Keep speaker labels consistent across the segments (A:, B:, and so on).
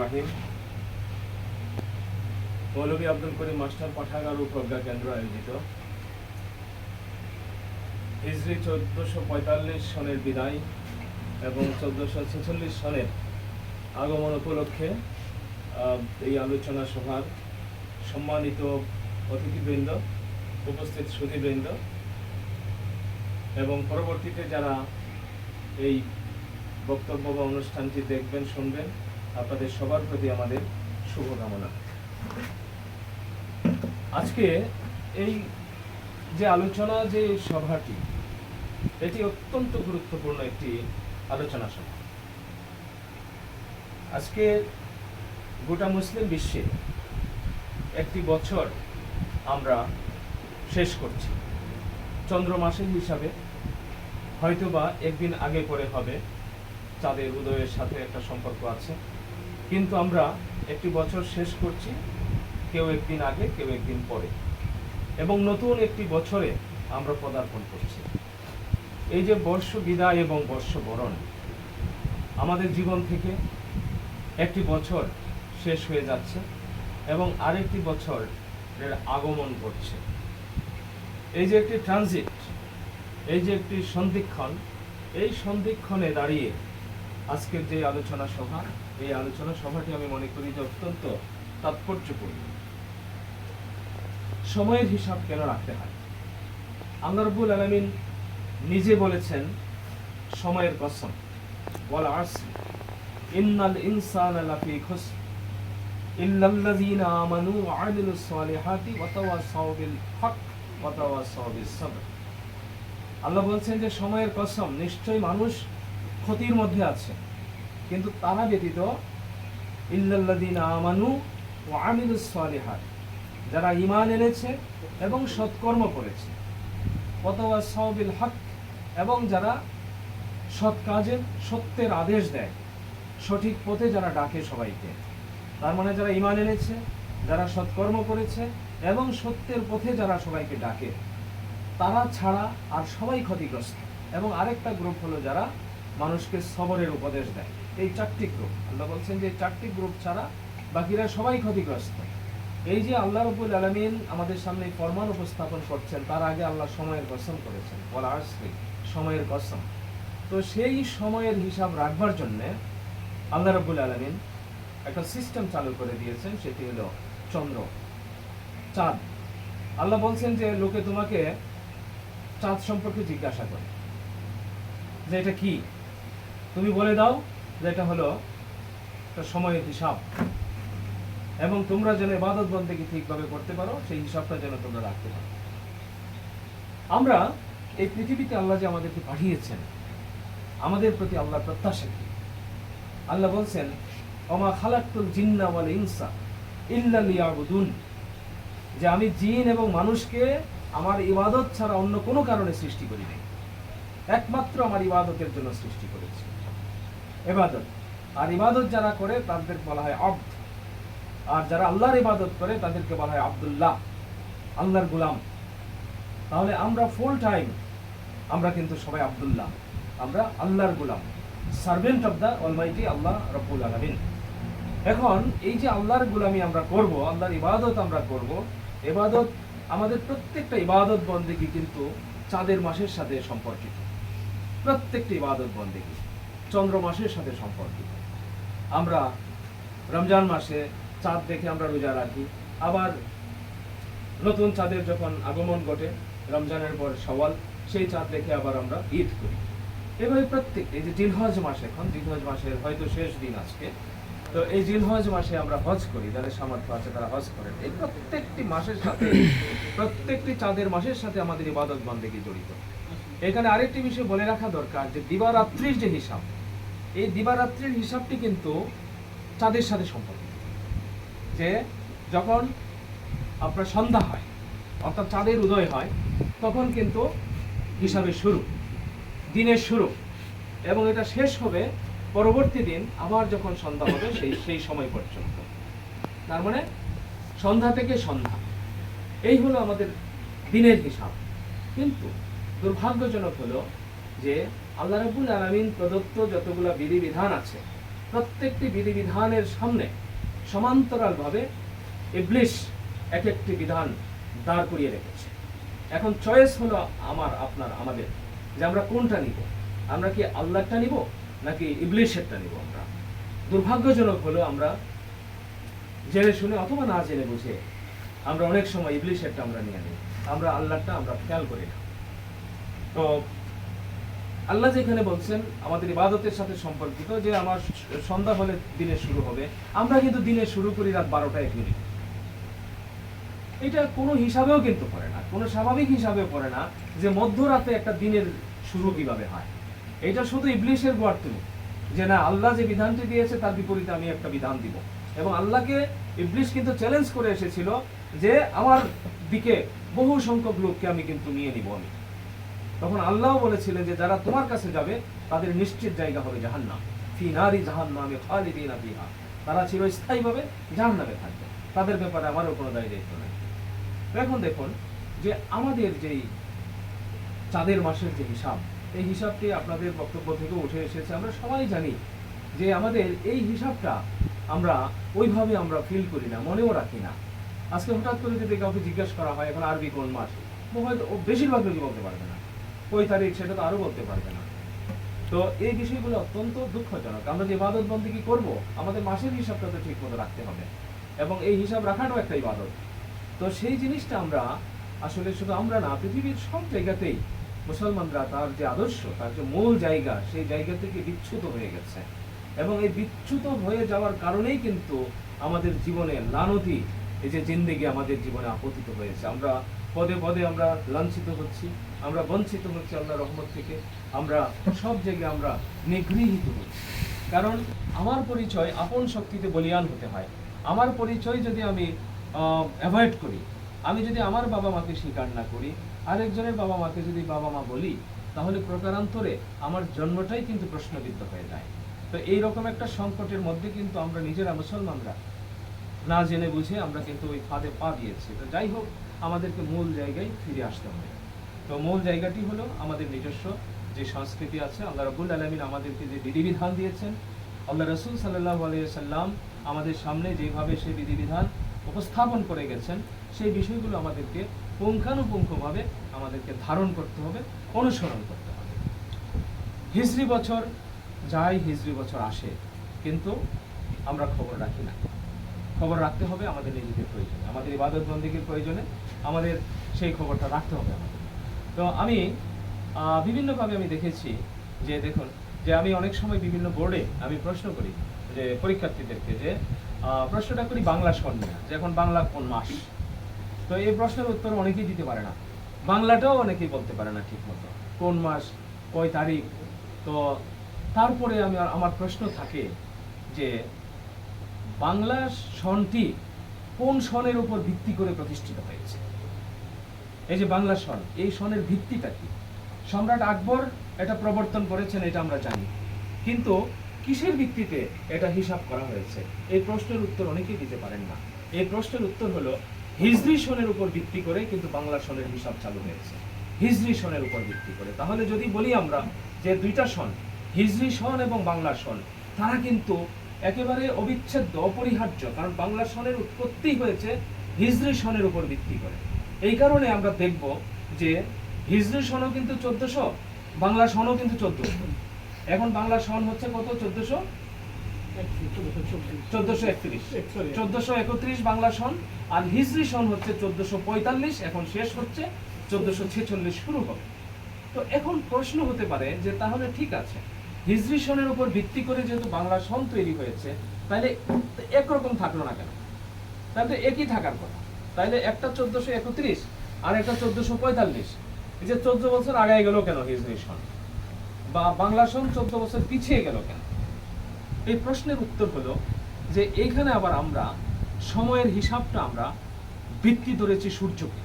A: রহিম। মৌলভী Abdul Karim master পাঠাগার ও প্রজ্ঞা কেন্দ্র আয়োজিত। হিজরি চোদ্দশো পঁয়তাল্লিশ সনের বিদায় এবং চোদ্দশো ছেচল্লিশ সনের আগমন উপলক্ষে এই আলোচনা সভার সম্মানিত অতিথিবৃন্দ, উপস্থিত সুধীবৃন্দ এবং পরবর্তীতে যারা এই বক্তব্য বা অনুষ্ঠানটি দেখবেন, শুনবেন, আপনাদের সবার প্রতি আমাদের শুভকামনা। আজকে এই যে আলোচনা যে সভাটি, এটি অত্যন্ত গুরুত্বপূর্ণ একটি আলোচনা সভা। আজকে গোটা মুসলিম বিশ্বে একটি বছর আমরা শেষ করছি। চন্দ্র মাসের হিসাবে হয়তোবা একদিন আগে পরে হবে। চাঁদের উদয়ের সাথে একটা সম্পর্ক আছে। কিন্তু আমরা একটি বছর শেষ করছি, কেউ একদিন আগে, কেউ একদিন পরে। এবং নতুন একটি বছরে আমরা পদার্পণ করছি। এই যে বর্ষ বিদায় এবং বর্ষ বরণ, আমাদের জীবন থেকে একটি বছর শেষ হয়ে যাচ্ছে এবং আরেকটি বছরের আগমন করছে এই যে একটি ট্রানজিট এই যে একটি সন্ধিক্ষণ, এই সন্ধিক্ষণে দাঁড়িয়ে আজকের যে আলোচনা সভা, এই আলোচনা সভাটি আমি মনে করি যে অত্যন্ত তাৎপর্যপূর্ণ। সময়ের হিসাব কেন রাখতে হয়? আল্লাহ রব্বুল আলমিন নিজে বলেছেন, সময়ের কসম, ওয়াল আসর ইন্নাল ইনসান লাফি খুসর, ইল্লাল্লাযীনা আমানু ওয়া আমিলুস সালিহাতি ওয়া তাওয়াসাউ বিল হক ওয়া তাওয়াসাউ বিস আল্লাহ বলছেন যে সময়ের কসম, নিশ্চয়ই মানুষ ক্ষতির মধ্যে আছে। কিন্তু তারা ব্যতীত ইল্লাল্লাযীনা আমানু ওয়া আমিলুস সালিহাত, যারা ইমান এনেছে এবং সৎকর্ম করেছে। ওয়া তাওয়াসাউ বিল হক, এবং যারা সৎ কাজের, সত্যের আদেশ দেয়, সঠিক পথে যারা ডাকে সবাইকে। তার মানে যারা ইমান এনেছে, যারা সৎকর্ম করেছে, এবং সত্যের পথে যারা সবাইকে ডাকে তারা ছাড়া আর সবাই ক্ষতিগ্রস্ত। এবং আরেকটা গ্রুপ হলো যারা মানুষকে সবরের উপদেশ দেয়। এই চারটি গ্রুপ আল্লাহ বলছেন যে চারটি গ্রুপ ছাড়া বাকিরা সবাই ক্ষতিগ্রস্ত। এই যে আল্লাহ রবুল আলমিন আমাদের সামনে ফরমান উপস্থাপন করছেন, তার আগে আল্লাহ সময়ের কসম করেছেন। বলা আসলে সময়ের কসম। তো সেই সময়ের হিসাব রাখবার জন্যে আল্লাহ রবুল আলমিন একটা সিস্টেম চালু করে দিয়েছেন, সেটি হলো চন্দ্র। চাঁদ। আল্লাহ বলছেন যে, লোকে তোমাকে চাঁদ সম্পর্কে জিজ্ঞাসা করে। যে এটা কি? তুমি বলে দাও যে এটা হলো একটা সময়ের হিসাব। এবং তোমরা যেন ইবাদত বন্দেকে ঠিকভাবে করতে পারো, সেই হিসাবটা যেন তোমরা রাখতে পারো। আমরা এই পৃথিবীতে আল্লাহ যে আমাদেরকে পাঠিয়েছেন, আমাদের প্রতি আল্লাহ প্রত্যাশা কি? আল্লাহ বলছেন অমা খালাক্তুল জিন্না ওয়াল ইনসা ইল্লা লিয়াবুদুন। যে আমি জিন এবং মানুষকে আমার ইবাদত ছাড়া অন্য কোনো কারণে সৃষ্টি করি নাই। একমাত্র আমার ইবাদতের জন্য সৃষ্টি করেছি। ইবাদত। আর ইবাদত যারা করে তাদের বলা হয় আব্দ। আর যারা আল্লাহর ইবাদত করে, তাদেরকে বলা হয় আব্দুল্লাহ, আল্লাহর গুলাম। তাহলে আমরা ফুল টাইম আমরা কিন্তু সবাই আব্দুল্লাহ। আমরা আল্লাহর গুলাম। Servant of the almighty Allah রব্বুল আলমিন। এখন এই যে আল্লাহর গুলামি আমরা করব, আল্লাহর ইবাদত আমরা করব, ইবাদত আমাদের প্রত্যেকটা ইবাদত বন্দেগী কিন্তু চাঁদের মাসের সাথে সম্পর্কিত। প্রত্যেকটা ইবাদত বন্দেগী চন্দ্র মাসের সাথে সম্পর্কিত। আমরা রমজান মাসে চাঁদ দেখে আমরা রোজা রাখি। আবার নতুন চাঁদের যখন আগমন ঘটে, রমজানের পর সওয়াল, সেই চাঁদ দেখে আবার আমরা ঈদ করি। এভাবে প্রত্যেক এই যে জিলহজ মাস এখন জিলহজ মাসের হয়তো শেষ দিন আজকে। তো এই জিলহজ মাসে আমরা হজ করি, যাদের সামর্থ্য আছে তারা হজ করেন। এই প্রত্যেকটি মাসের সাথে, প্রত্যেকটি চাঁদের মাসের সাথে আমাদের ইবাদত বন্দেগী জড়িত। এখানে আরেকটি বিষয় বলে রাখা দরকার যে দিবারাত্রির যে হিসাব, এই দিবারাত্রির হিসাবটি কিন্তু চাঁদের সাথে সম্পর্কিত। যে যখন আপনার সন্ধ্যা হয়, অর্থাৎ চাঁদের উদয় হয়, তখন কিন্তু হিসাবের শুরু, দিনের শুরু, এবং এটা শেষ হবে পরবর্তী দিন আবার যখন সন্ধ্যা হবে, সেই সেই সময় পর্যন্ত। তার মানে সন্ধ্যা থেকে সন্ধ্যা। এই হলো আমাদের দিনের হিসাব। কিন্তু দুর্ভাগ্যজনক হলো যে আল্লাহ রাবুল আলমিন প্রদত্ত যতগুলো বিধিবিধান আছে, প্রত্যেকটি বিধিবিধানের সামনে সমান্তরালভাবে ইবলিশ এক একটি বিধান দাঁড় করিয়ে রেখেছে। এখন চয়েস হলো আমার, আপনার, আমাদের যে আমরা কোনটা নিব? আমরা কি আল্লাহটা নিব? নাকি ইবলিশেরটা নিব আমরা? দুর্ভাগ্যজনক হলো আমরা জেনে শুনে অথবা না জেনে বুঝে আমরা অনেক সময় ইবলিশেরটা আমরা নিয়ে নিই। আমরা আল্লাহটা আমরা খেয়াল করি না। তো আল্লাহ যেখানে বলছেন, আমাদের ইবাদতের সাথে সম্পর্কিত যে আমার সন্ধ্যা হলে দিনে শুরু হবে, আমরা কিন্তু দিনে শুরু করি রাত বারোটা এক মিনিট এটা কোনো হিসাবেও কিন্তু পড়ে না, কোনো স্বাভাবিক হিসাবেও পড়ে না যে মধ্যরাতে একটা দিনের শুরু কীভাবে হয়। এটা শুধু ইবলিশের গোয়ার্তুনি যে না, আল্লাহ যে বিধানটি দিয়েছে, তার বিপরীতে আমি একটা বিধান দিব। এবং আল্লাহকে ইবলিশ কিন্তু চ্যালেঞ্জ করে এসেছিল যে আমার দিকে বহু সংখ্যক লোককে আমি কিন্তু নিয়ে নিব আমি। তখন আল্লাহ বলেছিলেন যে, যারা তোমার কাছে যাবে, তাদের নিশ্চিত জায়গা হবে জাহান্নাম। ফি নারি জাহান্নামে খালিদিনা ফিহা। তারা চিরস্থায়ীভাবে জাহান্নামে থাকবে। তাদের ব্যাপারে আমারও কোনো দায় দায়িত্ব নেই। এখন দেখুন যে আমাদের যেই চাঁদের মাসের যে হিসাব এই হিসাবটি আপনাদের বক্তব্য থেকে উঠে এসেছে, আমরা সবাই জানি যে আমাদের এই হিসাবটা আমরা ওইভাবে আমরা ফিল করি না, মনেও রাখি না। আজকে হঠাৎ করে যদি কাউকে জিজ্ঞাসা করা হয়, এখন আরবি কোন মাস? হয়তো বেশিরভাগ লোকই বলতে পারবে না। ওই তারিখ সেটা তো আরও বলতে পারবে না। তো এই বিষয়গুলো অত্যন্ত দুঃখজনক। আমরা যে ইবাদত বন্দী কি করব? আমাদের মাসের হিসাবটা তো ঠিক মতো রাখতে হবে। এবং এই হিসাব রাখাটাও একটা ইবাদত। তো সেই জিনিসটা আমরা, আসলে শুধু আমরা না, পৃথিবীর সব জায়গাতেই মুসলমানরা তার যে আদর্শ, তার যে মূল জায়গা, সেই জায়গা থেকে বিচ্যুত হয়ে গেছে। এবং এই বিচ্যুত হয়ে যাওয়ার কারণেই কিন্তু আমাদের জীবনে লানতি, এই যে জিন্দেগি আমাদের জীবনে আপতিত হয়েছে। আমরা পদে পদে আমরা লাঞ্ছিত হচ্ছি, আমরা বঞ্চিত হচ্ছি আল্লাহ রহমত থেকে। আমরা সব জায়গায় আমরা নিগৃহীত হচ্ছি। কারণ আমার পরিচয় আপন শক্তিতে বলিয়ান হতে হয়। আমার পরিচয় যদি আমি অ্যাভয়েড করি, আমি যদি আমার বাবা মাকে স্বীকার না করি আরেকজনের বাবা মাকে যদি বাবা মা বলি, তাহলে প্রকারান্তরে আমার জন্মটাই কিন্তু প্রশ্নবিদ্ধ হয়ে যায়। তো এই রকম একটা সংকটের মধ্যে কিন্তু আমরা নিজেরা মুসলমানরা না জেনে বুঝে আমরা কিন্তু ওই ফাঁদে পা দিয়েছি। তো যাই হোক, আমাদেরকে মূল জায়গায় ফিরে আসতে হবে। তো মূল জায়গাটি হলো আমাদের নিজস্ব যে সংস্কৃতি আছে। আল্লাহ রবুল আলমিন আমাদেরকে যে বিধিবিধান দিয়েছেন, আল্লাহ রসুল সাল্লাহ সাল্লাম আমাদের সামনে যেভাবে সেই বিধিবিধান উপস্থাপন করে গেছেন, সেই বিষয়গুলো আমাদেরকে পুঙ্খানুপুঙ্খভাবে আমাদেরকে ধারণ করতে হবে, অনুসরণ করতে হবে। হিজরি বছর, যাই হিজরি বছর আসে, কিন্তু আমরা খবর রাখি না। খবর রাখতে হবে আমাদের নিজেদের প্রয়োজনে, আমাদের ইবাদত বন্দীগীর প্রয়োজনে, আমাদের সেই খবরটা রাখতে হবে আমাদের। তো আমি বিভিন্নভাবে আমি দেখেছি যে দেখুন, যে আমি অনেক সময় বিভিন্ন বোর্ডে আমি প্রশ্ন করি যে পরীক্ষার্থীদেরকে যে প্রশ্নটা করি বাংলা সন নিয়ে যে এখন বাংলা কোন মাস? তো এই প্রশ্নের উত্তর অনেকেই দিতে পারে না। বাংলাটাও অনেকেই বলতে পারে না ঠিক মতো কোন মাস, কয় তারিখ? তো তারপরে আমি আমার প্রশ্ন থাকে যে বাংলা সনটি কোন সনের উপর ভিত্তি করে প্রতিষ্ঠিত হয়েছে? এই যে বাংলা সন, এই সনের ভিত্তিটা কি? সম্রাট আকবর এটা প্রবর্তন করেছেন, এটা আমরা জানি। কিন্তু কিসের ভিত্তিতে এটা হিসাব করা হয়েছে? এই প্রশ্নের উত্তর অনেকেই দিতে পারেন না। এই প্রশ্নের উত্তর হলো হিজরি সনের উপর ভিত্তি করে কিন্তু বাংলা সনের হিসাব চালু হয়েছে। হিজরি সনের উপর ভিত্তি করে। তাহলে যদি বলি আমরা যে দুইটা সন, হিজরি সন এবং বাংলা সন, তারা কিন্তু একেবারে অবিচ্ছেদ্য, অপরিহার্য, কারণ বাংলা সনের উৎপত্তি হয়েছে হিজরি সনের উপর ভিত্তি করে। এই কারণে আমরা দেখব যে হিজরি সনও কিন্তু চোদ্দশো, বাংলা সনও কিন্তু চোদ্দশো। এখন বাংলা সন হচ্ছে কত? চোদ্দশো? চোদ্দশো একত্রিশ। চোদ্দশো একত্রিশ বাংলা সন আর হিজরি সন হচ্ছে চোদ্দশো পঁয়তাল্লিশ এখন শেষ হচ্ছে চোদ্দশো ছেচল্লিশ শুরু হবে। তো এখন প্রশ্ন হতে পারে যে তাহলে ঠিক আছে হিজরি সনের উপর ভিত্তি করে যেহেতু বাংলা সন তৈরি হয়েছে তাহলে একরকম থাকল না কেন? তাহলে একই থাকার কথা। তাইলে একটা চোদ্দশো একত্রিশ আর একটা চোদ্দশো পঁয়তাল্লিশ। এই যে চোদ্দ বছর আগায় গেল কেন হিজরি সন? বা বাংলা সন চোদ্দ বছর পিছিয়ে গেল কেন? এই প্রশ্নের উত্তর হলো যে এইখানে আবার আমরা সময়ের হিসাবটা আমরা ভিত্তি ধরেছি সূর্যকে,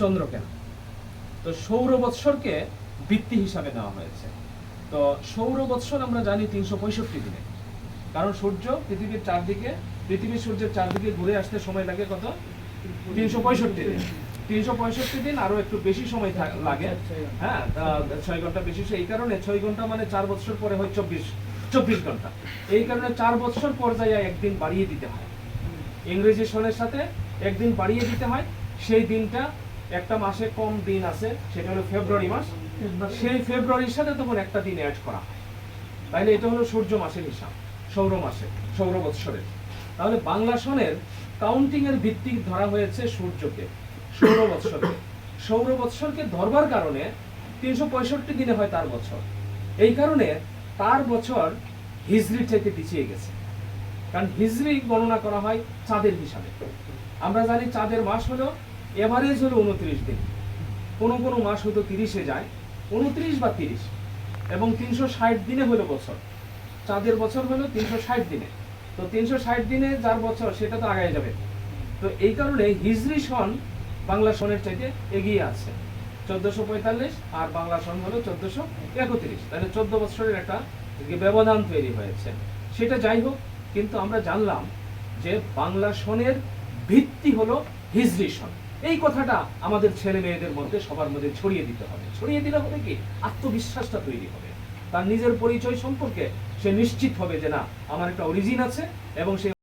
A: চন্দ্রকে না। তো সৌর বৎসরকে ভিত্তি হিসাবে নেওয়া হয়েছে। তো সৌর বৎসর আমরা জানি তিনশো পঁয়ষট্টি দিনে। কারণ সূর্য পৃথিবীর চারদিকে, পৃথিবীর সূর্যের চারদিকে ঘুরে আসতে সময় লাগে কত? তিনশো পঁয়ষট্টি দিন। তিনশো পঁয়ষট্টি দিন আরও একটু বেশি সময় লাগে। হ্যাঁ ছয় ঘণ্টা বেশি। এই কারণে ছয় ঘণ্টা মানে চার বছর পরে হয় চব্বিশ চব্বিশ ঘণ্টা। এই কারণে চার বছর পর্যায়ে একদিন বাড়িয়ে দিতে হয়। ইংরেজি সনের সাথে একদিন বাড়িয়ে দিতে হয়। সেই দিনটা একটা মাসে কম দিন আছে, সেটা হলো ফেব্রুয়ারি মাস। সেই ফেব্রুয়ারির সাথে তখন একটা দিন অ্যাড করা হয়। তাইলে এটা হলো সূর্য মাসের হিসাব, সৌর মাসে সৌর বৎসরের। তাহলে বাংলা সনের কাউন্টিং এর ভিত্তিক ধরা হয়েছে সূর্যকে, সৌর বৎসরকে। সৌর বৎসরকে ধরবার কারণে তিনশো পঁয়ষট্টি দিনে হয় তার বছর। এই কারণে তার বছর হিজরি থেকে পিছিয়ে গেছে। কারণ হিজরি গণনা করা হয় চাঁদের হিসাবে। আমরা জানি চাঁদের মাস হলো এভারেজ হলো উনত্রিশ দিন। কোনো কোনো মাস হয়তো তিরিশে যায়, উনত্রিশ বা তিরিশ, এবং তিনশো ষাট দিনে হলো বছর। চাঁদের বছর হলো তিনশো ষাট দিনে। তো তিনশো ষাট দিনে যার বছর সেটা তো আগায় যাবে। তো এই কারণে হিজরি সন বাংলা সনের চাইতে এগিয়ে আছে। চোদ্দশো পঁয়তাল্লিশ আর বাংলা সন হলো চোদ্দশো একত্রিশ। তাহলে চোদ্দ বছরের একটা ব্যবধান তৈরি হয়েছে। সেটা যাই হোক, কিন্তু আমরা জানলাম যে বাংলা সনের ভিত্তি হলো হিজরি সন। এই কথাটা আমাদের ছেলে মেয়েদের মধ্যে সবার মধ্যে ছড়িয়ে দিতে হবে। ছড়িয়ে দিলে হবে কি? আত্মবিশ্বাসটা তৈরি হবে। তার নিজের পরিচয় সম্পর্কে সে নিশ্চিত হবে যে না, আমার একটা অরিজিন আছে এবং সে